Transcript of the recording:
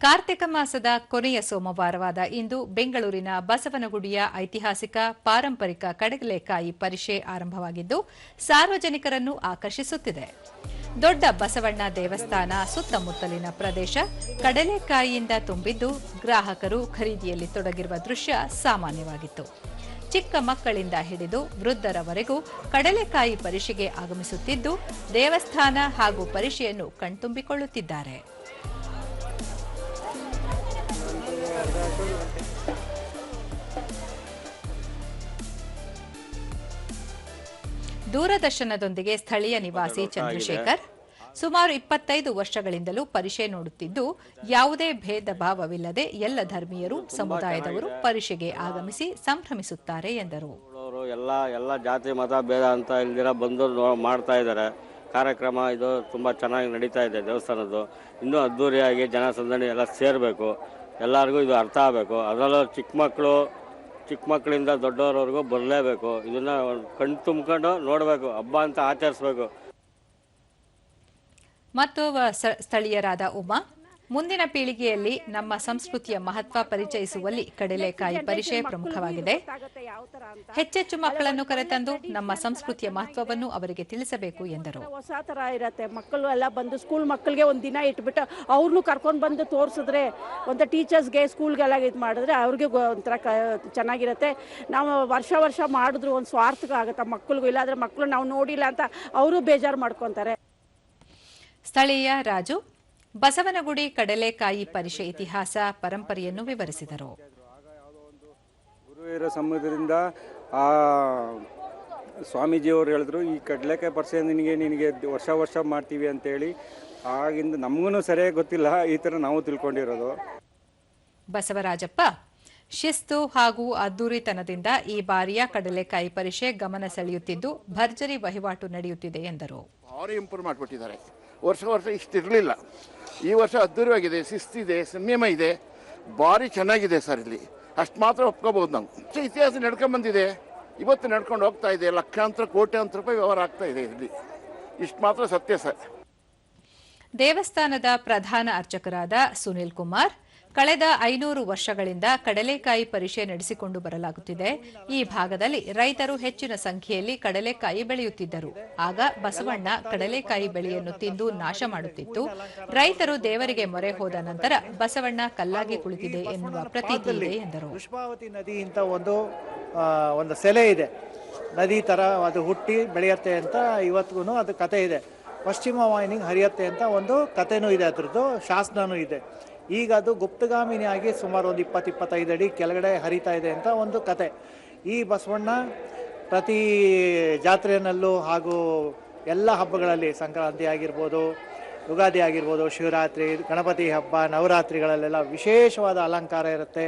ಕಾರ್ತಿಕ ಮಾಸದ ಕೊನೆಯ ಸೋಮವಾರವಾದ ಇಂದು ಬೆಂಗಳೂರಿನ ಬಸವನಗುಡಿಯ ಐತಿಹಾಸಿಕ ಪಾರಂಪರಿಕ ಕಡಲೆಕಾಯಿ ಪರಿಷೆ ಆರಂಭವಾಗಿದ್ದು, ಸಾರ್ವಜನಿಕರನ್ನು ಆಕರ್ಷಿಸುತ್ತಿದೆ. ದೊಡ್ಡ ಬಸವಣ್ಣ ದೇವಸ್ಥಾನ ಸುತ್ತಮುತ್ತಲಿನ ಪ್ರದೇಶ ಕಡಲೆಕಾಯಿಯಿಂದ ತುಂಬಿದ್ದು, ಗ್ರಾಹಕರು ಖರೀದಿಯಲ್ಲಿ ತೊಡಗಿರುವ ದೃಶ್ಯ ಸಾಮಾನ್ಯವಾಗಿತ್ತು. ಚಿಕ್ಕ ಮಕ್ಕಳಿಂದ ಹಿಡಿದು ವೃದ್ಧರವರೆಗೂ ಕಡಲೆಕಾಯಿ ಪರಿಷೆಗೆ ಆಗಮಿಸುತ್ತಿದ್ದು, ದೇವಸ್ಥಾನ ಹಾಗೂ ಪರಿಷೆಯನ್ನು ಕಣ್ತುಂಬಿಕೊಳ್ಳುತ್ತಿದ್ದಾರೆ. ದೂರದರ್ಶನದೊಂದಿಗೆ ಸ್ಥಳೀಯ ನಿವಾಸಿ ಚಂದ್ರಶೇಖರ್ ಸುಮಾರು ಇಪ್ಪತ್ತೈದು ವರ್ಷಗಳಿಂದಲೂ ಪರಿಷೆ ನೋಡುತ್ತಿದ್ದು ಯಾವುದೇ ಭೇದ ಭಾವವಿಲ್ಲದೆ ಎಲ್ಲ ಧರ್ಮೀಯರು ಸಮುದಾಯದವರು ಪರಿಷೆಗೆ ಆಗಮಿಸಿ ಸಂಭ್ರಮಿಸುತ್ತಾರೆ ಎಂದರು. ಎಲ್ಲ ಎಲ್ಲ ಜಾತಿ ಮತ ಭೇದ ಅಂತ ಇಲ್ದಿರ ಬಂದು ಮಾಡ್ತಾ ಇದ್ದಾರೆ. ಕಾರ್ಯಕ್ರಮ ಇದು ತುಂಬ ಚೆನ್ನಾಗಿ ನಡೀತಾ ಇದೆ ದೇವಸ್ಥಾನದ್ದು. ಇನ್ನೂ ಅದ್ಧೂರಿಯಾಗಿ ಜನಸಂದಣಿ ಎಲ್ಲ ಸೇರಬೇಕು. ಎಲ್ಲರಿಗೂ ಇದು ಅರ್ಥ ಆಗಬೇಕು. ಅದರಲ್ಲೂ ಚಿಕ್ಕ ಮಕ್ಕಳು ಚಿಕ್ಕ ಮಕ್ಕಳಿಂದ ದೊಡ್ಡವರವರೆಗೂ ಬರಲೇಬೇಕು. ಇದನ್ನು ಕಣ್ ತುಂಬ್ಕೊಂಡು ನೋಡಬೇಕು. ಹಬ್ಬ ಅಂತ ಆಚರಿಸ್ಬೇಕು. ಮತ್ತು ಸ್ಥಳೀಯರಾದ ಉಮಾ ಮುಂದಿನ ಪೀಳಿಗೆಯಲ್ಲಿ ನಮ್ಮ ಸಂಸ್ಕೃತಿಯ ಮಹತ್ವ ಪರಿಚಯಿಸುವಲ್ಲಿ ಕಡಲೆಕಾಯಿ ಪರಿಚಯ ಪ್ರಮುಖವಾಗಿದೆ. ಹೆಚ್ಚೆಚ್ಚು ಮಕ್ಕಳನ್ನು ಕರೆತಂದು ನಮ್ಮ ಸಂಸ್ಕೃತಿಯ ಮಹತ್ವವನ್ನು ಅವರಿಗೆ ತಿಳಿಸಬೇಕು ಎಂದರು. ಹೊಸ ತರ ಇರತ್ತೆ. ಮಕ್ಕಳು ಎಲ್ಲ ಬಂದು ಸ್ಕೂಲ್ ಮಕ್ಕಳಿಗೆ ಒಂದು ದಿನ ಇಟ್ಬಿಟ್ಟು ಅವ್ರನ್ನೂ ಕರ್ಕೊಂಡು ಬಂದು ತೋರಿಸಿದ್ರೆ ಒಂದು ಟೀಚರ್ಸ್ಗೆ ಸ್ಕೂಲ್ಗೆಲ್ಲ ಇದು ಮಾಡಿದ್ರೆ ಅವ್ರಿಗೆ ಒಂಥರ ಚೆನ್ನಾಗಿರುತ್ತೆ. ನಾವು ವರ್ಷ ವರ್ಷ ಮಾಡಿದ್ರು ಒಂದು ಸ್ವಾರ್ಥ ಆಗುತ್ತೆ ಮಕ್ಕಳಿಗೂ. ಇಲ್ಲಾಂದ್ರೆ ಮಕ್ಕಳು ನಾವು ನೋಡಿಲ್ಲ ಅಂತ ಅವರು ಬೇಜಾರು ಮಾಡ್ಕೊತಾರೆ. ಸ್ಥಳೀಯ ರಾಜು ಬಸವನಗುಡಿ ಕಡಲೆಕಾಯಿ ಪರಿಷೆ ಇತಿಹಾಸ ಪರಂಪರೆಯನ್ನು ವಿವರಿಸಿದರು. ಗುರುವೀರ ಸಂಬಂಧದಿಂದ ಆ ಸ್ವಾಮೀಜಿಯವರು ಹೇಳಿದ್ರು ಈ ಕಡಲೆಕಾಯಿ ಪರಿಷೆ ನಿನಗೆ ನಿನಗೆ ವರ್ಷ ವರ್ಷ ಮಾಡ್ತೀವಿ ಅಂತೇಳಿ. ಆಗಿಂದ ನಮಗೂ ಸರಿಯಾಗಿ ಗೊತ್ತಿಲ್ಲ ಈ ಥರ ನಾವು ತಿಳ್ಕೊಂಡಿರೋದು. ಬಸವರಾಜಪ್ಪ ಶಿಸ್ತು ಹಾಗೂ ಅದ್ದೂರಿತನದಿಂದ ಈ ಬಾರಿಯ ಕಡಲೆಕಾಯಿ ಪರಿಷೆ ಗಮನ ಸೆಳೆಯುತ್ತಿದ್ದು ಭರ್ಜರಿ ವಹಿವಾಟು ನಡೆಯುತ್ತಿದೆ ಎಂದರು. ಭಾರಿ ಇಂಪ್ರೂವ್ ಮಾಡಿಬಿಟ್ಟಿದ್ದಾರೆ ವರ್ಷ ವರ್ಷ ಇಷ್ಟಿರಲಿಲ್ಲ. ಈ ವರ್ಷ ಅದ್ದೂರಿಯಾಗಿದೆ ಶಿಸ್ತಿದೆ ಸಂಯಮ ಇದೆ. ಭಾರಿ ಚೆನ್ನಾಗಿದೆ ಸರ್ ಇಲ್ಲಿ. ಅಷ್ಟು ಮಾತ್ರ ಒಪ್ಕೋಬಹುದು ನಾವು. ಇತಿಹಾಸ ಇತಿಹಾಸ ನಡ್ಕೊಂಬಂದಿದೆ. ಇವತ್ತು ನಡ್ಕೊಂಡು ಹೋಗ್ತಾ ಇದೆ. ಲಕ್ಷಾಂತರ ಕೋಟ್ಯಾಂತರ ರೂಪಾಯಿ ವ್ಯವಹಾರ ಆಗ್ತಾ ಇದೆ ಇಲ್ಲಿ. ಇಷ್ಟು ಮಾತ್ರ ಸತ್ಯ ಸರ್. ದೇವಸ್ಥಾನದ ಪ್ರಧಾನ ಅರ್ಚಕರಾದ ಸುನಿಲ್ ಕುಮಾರ್ ಕಳೆದ ಐನೂರು ವರ್ಷಗಳಿಂದ ಕಡಲೆಕಾಯಿ ಪರಿಷೆ ನಡೆಸಿಕೊಂಡು ಬರಲಾಗುತ್ತಿದೆ. ಈ ಭಾಗದಲ್ಲಿ ರೈತರು ಹೆಚ್ಚಿನ ಸಂಖ್ಯೆಯಲ್ಲಿ ಕಡಲೆಕಾಯಿ ಬೆಳೆಯುತ್ತಿದ್ದರು. ಆಗ ಬಸವಣ್ಣ ಕಡಲೆಕಾಯಿ ಬೆಳೆಯನ್ನು ತಿಂದು ನಾಶ ಮಾಡುತ್ತಿತ್ತು. ರೈತರು ದೇವರಿಗೆ ಮೊರೆ ಹೋದ ನಂತರ ಬಸವಣ್ಣ ಕಲ್ಲಾಗಿ ಕುಳಿತಿದೆ ಎನ್ನುವ ಪ್ರತೀತಿ ಇದೆ ಎಂದರು. ಪುಷ್ಪಾವತಿ ನದಿ ಇಂತ ಒಂದು ಒಂದು ಸೆಲೆ ಇದೆ. ನದಿ ತರ ಅದು ಹುಟ್ಟಿ ಬೆಳೆಯುತ್ತೆ ಅಂತ ಇವತ್ತಿಗೂ ಅದು ಕತೆ ಇದೆ. ಪಶ್ಚಿಮ ವಾಹಿನಿಗೆ ಹರಿಯತ್ತೆ ಅಂತ ಒಂದು ಕಥೆನೂ ಇದೆ ಅದರದ್ದು, ಶಾಸನನೂ ಇದೆ. ಈಗ ಅದು ಗುಪ್ತಗಾಮಿನಿಯಾಗಿ ಸುಮಾರು ಒಂದು ಇಪ್ಪತ್ತು ಇಪ್ಪತ್ತೈದು ಅಡಿ ಕೆಳಗಡೆ ಹರಿತಾ ಇದೆ ಅಂತ ಒಂದು ಕತೆ. ಈ ಬಸವಣ್ಣ ಪ್ರತಿ ಜಾತ್ರೆಯಲ್ಲೂ ಹಾಗೂ ಎಲ್ಲ ಹಬ್ಬಗಳಲ್ಲಿ, ಸಂಕ್ರಾಂತಿ ಆಗಿರ್ಬೋದು, ಯುಗಾದಿ ಆಗಿರ್ಬೋದು, ಶಿವರಾತ್ರಿ, ಗಣಪತಿ ಹಬ್ಬ, ನವರಾತ್ರಿಗಳಲ್ಲೆಲ್ಲ ವಿಶೇಷವಾದ ಅಲಂಕಾರ ಇರುತ್ತೆ.